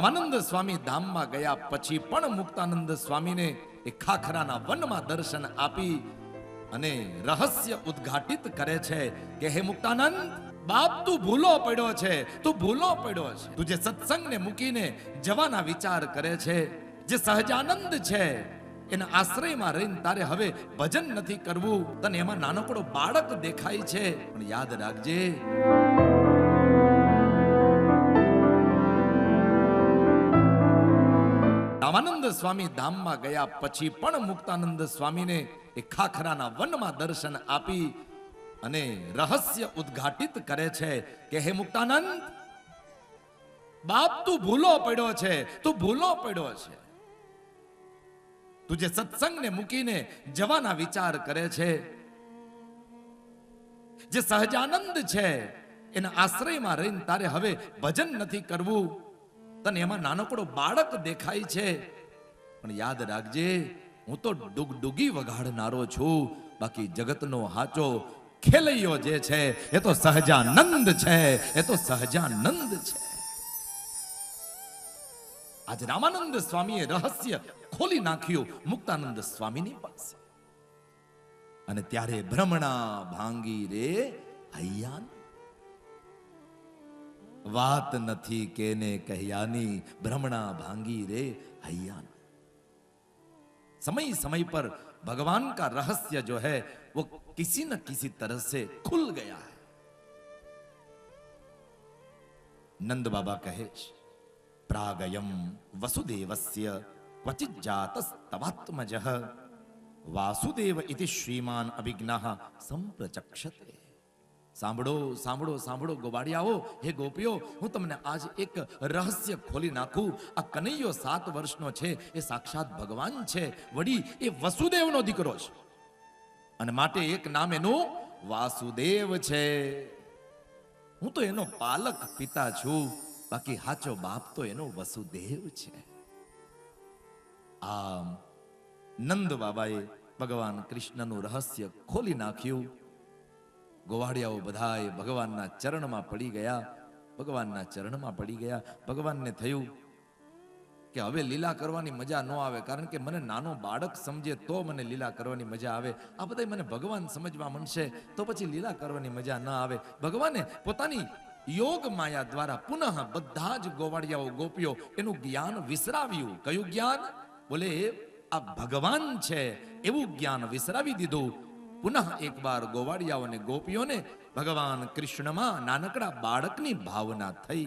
રામાનંદ સ્વામી ધામમાં ગયા પછી પણ મુક્તાનંદ સ્વામીને એ ખાખરાના વનમાં દર્શન આપી અને રહસ્ય ઉદ્ઘાટિત કરે છે કે, હે મુક્તાનંદ, બાપ તું ભૂલો પડ્યો છે, તું ભૂલો પડ્યો છે. તું જે સત્સંગને મૂકીને જવાના વિચાર કરે છે, જે સહજાનંદ છે, એના આશ્રયમાં રહીને તારે હવે ભજન નથી કરવું. તને એમાં નાનકડો બાળક દેખાય છે. પણ યાદ રાખજે. રામાનંદ સ્વામી ધામમાં ગયા પછી પણ મુક્તાનંદ સ્વામીને એ ખાખરાના વનમાં દર્શન આપી અને રહસ્ય ઉદ્ઘાટિત કરે છે કે, હે મુક્તાનંદ, બાપ તું ભૂલો પડ્યો છે, તું ભૂલો પડ્યો છે. તું જે સત્સંગને મૂકીને જવાના વિચાર કરે છે. જે સહજાનંદ છે, એના આશ્રયમાં રહીને તારે હવે ભજન નથી કરવું. તને એમાં નાનકડો બાળક દેખાય છે. પણ યાદ રાખજે, હું તો ડુગડુગી વગાડનારો છું. બાકી જગતનો હાચો ખેલૈયો જે છે, એ તો સહજાનંદ છે, એ તો સહજાનંદ છે. આજ રામાનંદ સ્વામીએ રહસ્ય ખોલી નાખ્યું મુક્તાનંદ સ્વામીની પાસે. અને ત્યારે ભ્રમણા ભાંગી રે હૈયાન વાત નથી કેને કહ્યાની ભ્રમણા ભાંગી રે हय्यान समय समय पर भगवान का रहस्य जो है वो किसी न किसी तरह से खुल गया है નંદ બાબા કહે છે પ્રાગયમ વસુદેવસ્ય ક્વચિત જાતસ્તવાત્મજ વાસુદેવ ઇતિ શ્રીમાન અભિજ્ઞ સંપ્રચક્ષતે સાંભળો સાંભળો સાંભળો ગોવાડિયાઓ હે ગોપીઓ, હું તમને આજ એક રહસ્ય ખોલી નાખું. આ કનૈયો સાત વર્ષનો છે, એ સાક્ષાત ભગવાન છે. વળી એ વસુદેવનો દીકરો છે. અને માટે એક નામ એનું વાસુદેવ છે. હું તો એનો પાલક પિતા છું. બાકી હાચો બાપ તો એનો વસુદેવ છે. આમ નંદ બાબાએ ભગવાન કૃષ્ણનું રહસ્ય ખોલી નાખ્યું. ગોવાડિયાઓ બધાએ ભગવાનના ચરણમાં પડી ગયા. ભગવાનના ચરણમાં પડી ગયા. ભગવાનને થયું કે હવે લીલા કરવાની મજા ન આવે, કારણ કે મને નાનો બાળક સમજે તો મને લીલા કરવાની મજા આવે. આ બધા મને ભગવાન સમજવા મળશે તો પછી લીલા કરવાની મજા ન આવે. ભગવાને પોતાની યોગ માયા દ્વારા પુનઃ બધા જ ગોવાળિયાઓ ગોપીઓ એનું જ્ઞાન વિસરાવ્યું. કયું જ્ઞાન? બોલે, આ ભગવાન છે. એવું જ્ઞાન વિસરાવી દીધું. પુનઃ એકવાર ગોવાળિયાઓને ગોપીઓને ભગવાન કૃષ્ણમાં નાનકડા બાળકની ભાવના થઈ.